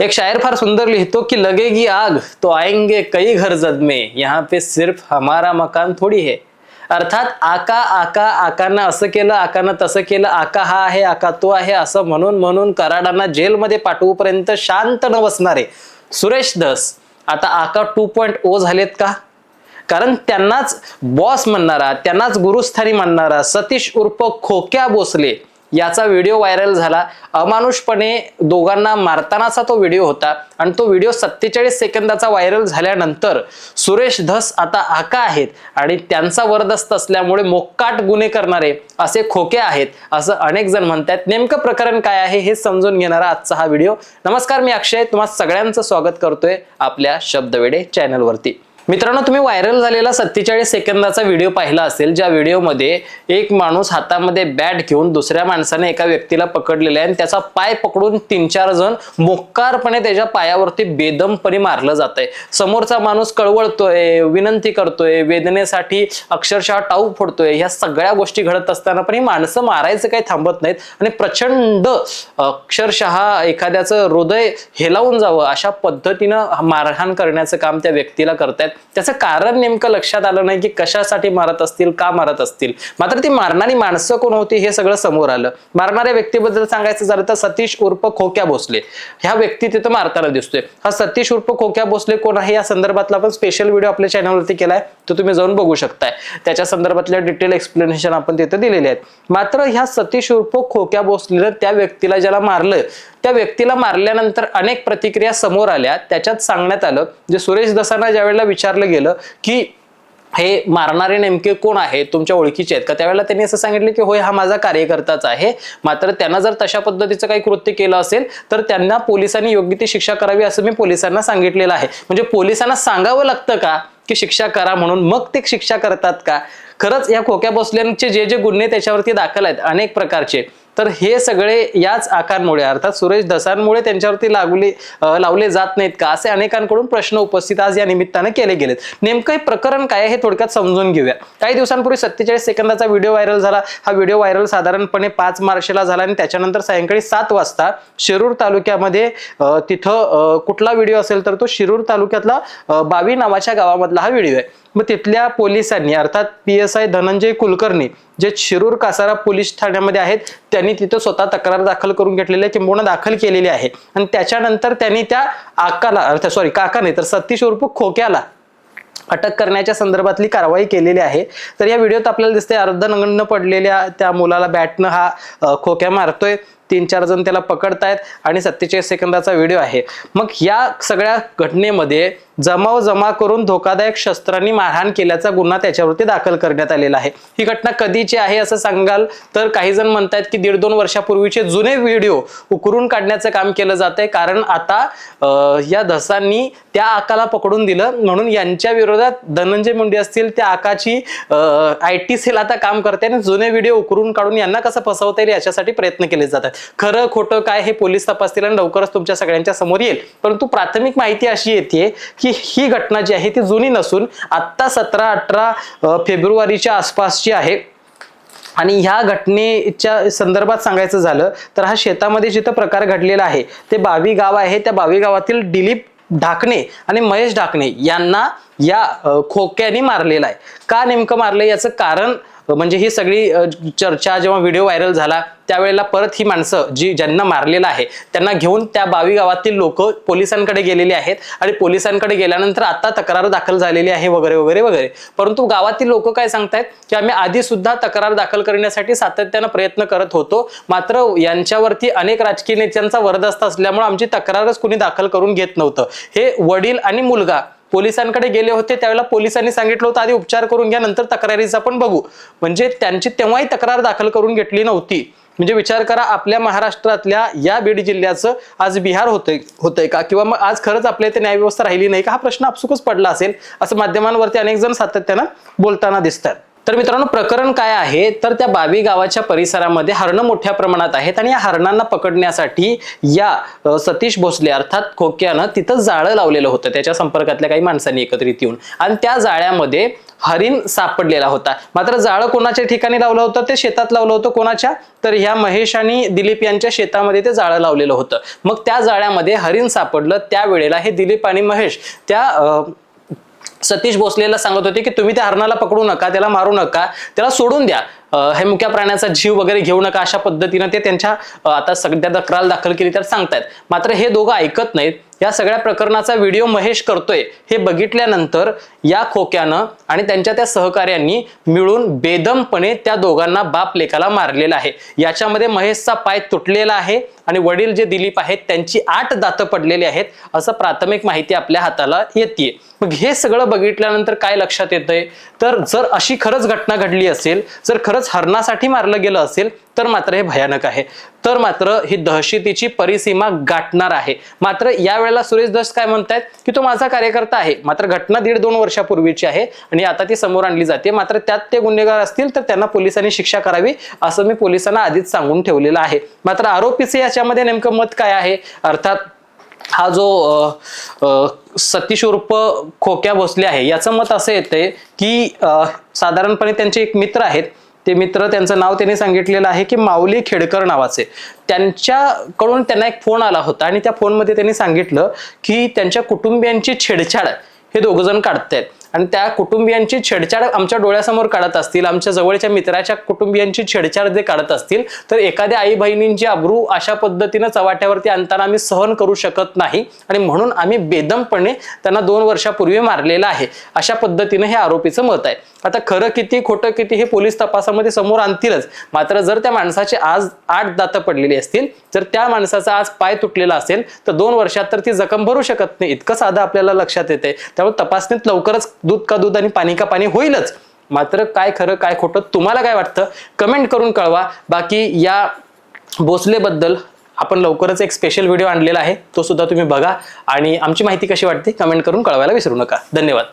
एक शायर फार सुंदर लिहितो की लगेगी आग तो आएंगे कई घर जद में यहाँ पे सिर्फ हमारा मकान थोडी है। अर्थात आका आका आकानं असं केलं आकानं तसं केलं आका हा आहे आका तो आहे असं म्हणून म्हणून कराडांना जेलमध्ये पाठवूपर्यंत शांत न बसणारे सुरेश दस आता आका टू पॉइंट ओ झालेत का? कारण त्यांनाच बॉस म्हणणारा त्यांनाच गुरुस्थानी म्हणणारा सतीश उर्फ खोक्या भोसले याचा व्हिडिओ व्हायरल झाला. अमानुषपणे दोघांना मारतानाचा तो व्हिडिओ होता आणि तो व्हिडिओ सत्तेचाळीस सेकंदाचा व्हायरल झाल्यानंतर सुरेश धस आता आका आहेत आणि त्यांचा वरदस्त असल्यामुळे मोक्काट गुन्हे करणारे असे खोके आहेत असं अनेक जण म्हणतात नेमकं प्रकरण काय आहे हे समजून घेणारा आजचा हा व्हिडिओ. नमस्कार मी अक्षय. तुम्हा सगळ्यांचं स्वागत करतोय आपल्या शब्दवेडे चॅनलवरती. मित्रांनो तुम्ही व्हायरल झालेला सत्तेचाळीस सेकंदाचा व्हिडिओ पाहिला असेल ज्या व्हिडिओमध्ये एक माणूस हातामध्ये बॅट घेऊन दुसऱ्या माणसाने एका व्यक्तीला पकडलेला आहे आणि त्याचा पाय पकडून तीन चार जण मोक्कारपणे त्याच्या पायावरती बेदमपणे मारलं जात आहे समोरचा माणूस कळवळतोय विनंती करतोय वेदनेसाठी अक्षरशः टाऊ फोडतोय. ह्या सगळ्या गोष्टी घडत असताना पण ही माणसं मारायचं काही थांबत नाहीत आणि प्रचंड अक्षरशः एखाद्याचं हृदय हेलावून जावं अशा पद्धतीनं मारहाण करण्याचं काम त्या व्यक्तीला करतायत. त्याचं कारण नेमकं लक्षात आलं नाही की कशासाठी मारत असतील का मारत असतील. मात्र ती मारणारी माणसं कोण होती हे सगळं समोर आलं. मारणाऱ्या व्यक्तीबद्दल सांगायचं झालं तर सतीश उर्फ खोक्या भोसले. ह्या व्यक्ती तिथं मारताना दिसतोय. हा सतीश उर्फ खोक्या भोसले कोण आहे? या संदर्भातला आपण स्पेशल व्हिडिओ आपल्या चॅनलवरती केलाय. तो तुम्ही जाऊन बघू शकताय. त्याच्या संदर्भातल्या डिटेल एक्सप्लेनेशन आपण तिथे दिलेले आहेत. मात्र ह्या सतीश उर्फ खोक्या भोसलेनं त्या व्यक्तीला ज्याला मारलं त्या व्यक्तीला मारल्यानंतर अनेक प्रतिक्रिया समोर आल्या. त्याच्यात सांगण्यात आलं जे सुरेश दसांना ज्यावेळेला विचारलं गेलं की हे मारणारे नेमके कोण आहे तुमच्या ओळखीचे आहेत? का त्यावेळेला त्यांनी असं सांगितलं की होय हा माझा कार्यकर्ताच आहे. मात्र त्यांना जर तशा पद्धतीचं काही कृत्य केलं असेल तर त्यांना पोलिसांनी योग्य ती शिक्षा करावी असं मी पोलिसांना सांगितलेलं आहे. म्हणजे पोलिसांना सांगावं लागतं का की शिक्षा करा म्हणून? मग ते शिक्षा करतात का? खरंच या खोक्या बसल्यांचे जे जे गुन्हे त्याच्यावरती दाखल आहेत अनेक प्रकारचे. तर हे सगळे याच आकारांमुळे अर्थात सुरेश धसांमुळे त्यांच्यावरती लागले लावले जात नाहीत का? असे अनेकांकडून प्रश्न उपस्थित आज या निमित्तानं केले गेलेत. नेमकं हे प्रकरण काय आहे हे थोडक्यात समजून घेऊया. काही दिवसांपूर्वी सत्तेचाळीस सेकंदाचा व्हिडिओ व्हायरल झाला. हा व्हिडिओ व्हायरल साधारणपणे पाच मार्चला झाला आणि त्याच्यानंतर सायंकाळी सात वाजता शिरूर तालुक्यामध्ये तिथं कुठला व्हिडिओ असेल तर तो शिरूर तालुक्यातला बावी नावाच्या गावामधला हा व्हिडिओ आहे. मग तिथल्या पोलिसांनी अर्थात P S I Dhananjay Kulkarni जे शिरूर कासारा पोलीस ठाण्यामध्ये आहेत त्यांनी तिथं स्वतः तक्रार दाखल करून घेतलेली आहे किंबहुना दाखल केलेली आहे. आणि त्याच्यानंतर त्यांनी त्या आकाला अर्थात सॉरी काका नाही तर सतीश उर्फ खोक्याला अटक करण्याच्या संदर्भातली कारवाई केलेली आहे. तर या व्हिडिओत आपल्याला दिसते अर्धनग्न पडलेल्या त्या मुलाला बॅटनं हा खोक्या मारतोय. तीन चार जण त्याला पकडतायत आणि सत्तेचाळीस सेकंदाचा व्हिडिओ आहे. मग या सगळ्या घटनेमध्ये जमाव जमा करून धोकादायक शस्त्रांनी मारहाण केल्याचा गुन्हा त्याच्यावरती दाखल करण्यात आलेला आहे. ही घटना कधीची आहे असं सांगाल तर काही जण म्हणतात की दीड दोन वर्षापूर्वीचे जुने व्हिडिओ उकरून काढण्याचं काम केलं जात आहे कारण आता या धसांनी त्या आकाला पकडून दिलं. म्हणून यांच्या विरोधात धनंजय मुंडे असतील त्या आकाची आय टी सेल आता काम करते आणि जुने व्हिडिओ उकरून काढून यांना कसं फसवता येईल याच्यासाठी प्रयत्न केले जातात. खरं खोटं काय हे पोलीस तपासतील आणि लवकरच तुमच्या सगळ्यांच्या समोर येईल. परंतु प्राथमिक माहिती अशी येते की ही घटना जी आहे ती जुनी नसून आत्ता सतरा अठरा फेब्रुवारीच्या आसपासची आहे. आणि ह्या घटनेच्या संदर्भात सांगायचं झालं तर हा शेतामध्ये जिथं प्रकार घडलेला आहे ते बावी गाव आहे. त्या बावी गावातील दिलीप ढाकणे आणि महेश ढाकणे यांना या खोक्याने मारलेला आहे. का नेमकं मारलं याचं कारण म्हणजे ही सगळी चर्चा जेव्हा व्हिडिओ व्हायरल झाला त्यावेळेला परत ही माणसं जी ज्यांना मारलेलं आहे त्यांना घेऊन त्या बावी गावातील लोक पोलिसांकडे गेलेली आहेत आणि पोलिसांकडे गेल्यानंतर आता तक्रार दाखल झालेली आहे वगैरे वगैरे वगैरे. परंतु गावातील लोक काय सांगतायत की आम्ही आधी सुद्धा तक्रार दाखल करण्यासाठी सातत्यानं प्रयत्न करत होतो मात्र यांच्यावरती अनेक राजकीय नेत्यांचा वरदस्त असल्यामुळे आमची तक्रारच कुणी दाखल करून घेत नव्हतं. हे वडील आणि मुलगा पोलिसांकडे गेले होते त्यावेळेला पोलिसांनी सांगितलं होतं आधी उपचार करून घ्या नंतर तक्रारीचा पण बघू. म्हणजे त्यांची तेव्हाही तक्रार दाखल करून घेतली नव्हती. म्हणजे विचार करा आपल्या महाराष्ट्रातल्या या बीड जिल्ह्याचं आज बिहार होतंय होतंय का? किंवा मग आज खरंच आपल्या इथे न्यायव्यवस्था राहिली नाही का? हा प्रश्न आपसुकच पडला असेल असं माध्यमांवरती अनेक जण सातत्यानं बोलताना दिसतात. तर मित्रांनो प्रकरण काय आहे? तर त्या बावी गावाच्या परिसरामध्ये हरणं मोठ्या प्रमाणात आहेत आणि या हरणांना पकडण्यासाठी या सतीश भोसले अर्थात खोक्यानं तिथं जाळं लावलेलं होतं. त्याच्या संपर्कातल्या काही माणसांनी एकत्रित येऊन. आणि त्या जाळ्यामध्ये हरिण सापडलेला होता. मात्र जाळं कोणाच्या ठिकाणी लावलं होतं? ते शेतात लावलं होतं कोणाच्या? तर ह्या महेश आणि दिलीप यांच्या शेतामध्ये ते जाळं लावलेलं होतं. मग त्या जाळ्यामध्ये हरिण सापडलं. त्यावेळेला हे दिलीप आणि महेश त्या सतीश भोसलेला सांगत होते की तुम्ही त्या हरणाला पकडू नका त्याला मारू नका त्याला सोडून द्या. हे मुक्या प्राण्याचा जीव वगैरे घेऊ नका अशा पद्धतीनं ते त्यांच्या आता सध्या तक्रार दाखल केली तर सांगतायत. मात्र हे दोघं ऐकत नाहीत. या सगळ्या प्रकरणाचा व्हिडिओ महेश करतोय. हे बघितल्यानंतर या खोक्यानं आणि त्यांच्या त्या सहकार्यांनी मिळून बेदमपणे त्या दोघांना बाप लेखाला मारलेला आहे. याच्यामध्ये महेशचा पाय तुटलेला आहे आणि वडील जे दिलीप आहेत त्यांची आठ दातं पडलेली आहेत असं प्राथमिक माहिती आपल्या हाताला येते मग हे सगळं बघितल्यानंतर काय लक्षात येतंय? तर जर अशी खरंच घटना घडली असेल जर खरंच हरणासाठी मारलं गेलं असेल तर मात्र हे भयानक आहे. तर मात्र ही दहशतीची परिसीमा गाठणार आहे. मात्र यावेळेला सुरेश दस काय म्हणतायत? की तो माझा कार्यकर्ता आहे. मात्र घटना दीड दोन वर्षापूर्वीची आहे आणि आता ती समोर आणली जाते. मात्र त्यात ते गुन्हेगार असतील तर त्यांना पोलिसांनी शिक्षा करावी असं मी पोलिसांना आधीच सांगून ठेवलेलं आहे. मात्र आरोपीचे याच्यामध्ये नेमकं मत काय आहे? अर्थात हा जो सतीश उर्फ खोक्या भोसले आहे याचं मत असं येतंय की साधारणपणे त्यांचे एक मित्र आहेत. ते मित्र त्यांचं नाव त्यांनी सांगितलेलं आहे की माऊली खेडकर नावाचे. त्यांच्याकडून त्यांना एक फोन आला होता आणि त्या फोनमध्ये त्यांनी सांगितलं की त्यांच्या कुटुंबियांची छेडछाड हे दोघंजण काढतायत. आणि त्या कुटुंबियांची छेडछाड आमच्या डोळ्यासमोर काढत असतील आमच्या जवळच्या मित्राच्या कुटुंबियांची छेडछाड जे काढत असतील तर एखाद्या आई बहिणींची अब्रू अशा पद्धतीनं चव्हाट्यावरती आणताना आम्ही सहन करू शकत नाही. आणि म्हणून आम्ही बेदमपणे त्यांना दोन वर्षापूर्वी मारलेलं आहे. अशा पद्धतीनं हे आरोपीचं मत आहे. आता खरं किती खोटं किती हे पोलीस तपासामध्ये समोर आणतीलच. मात्र जर त्या माणसाचे आज आठ दातं पडलेली असतील जर त्या माणसाचा आज पाय तुटलेला असेल तर दोन वर्षात तर ती जखम भरू शकत नाही. इतकं साधं आपल्याला लक्षात येते त्यामुळे तपासणीत लवकरच दूध का दूध आणि पाणी का पाणी होईलच. मात्र काय खरं काय खोटं तुम्हाला काय वाटतं? कमेंट करून कळवा. बाकी या भोसलेबद्दल आपण लवकरच एक स्पेशल व्हिडिओ आणलेला आहे. तो सुद्धा तुम्ही बघा. आणि आमची माहिती कशी वाटते कमेंट करून कळवायला विसरू नका. धन्यवाद.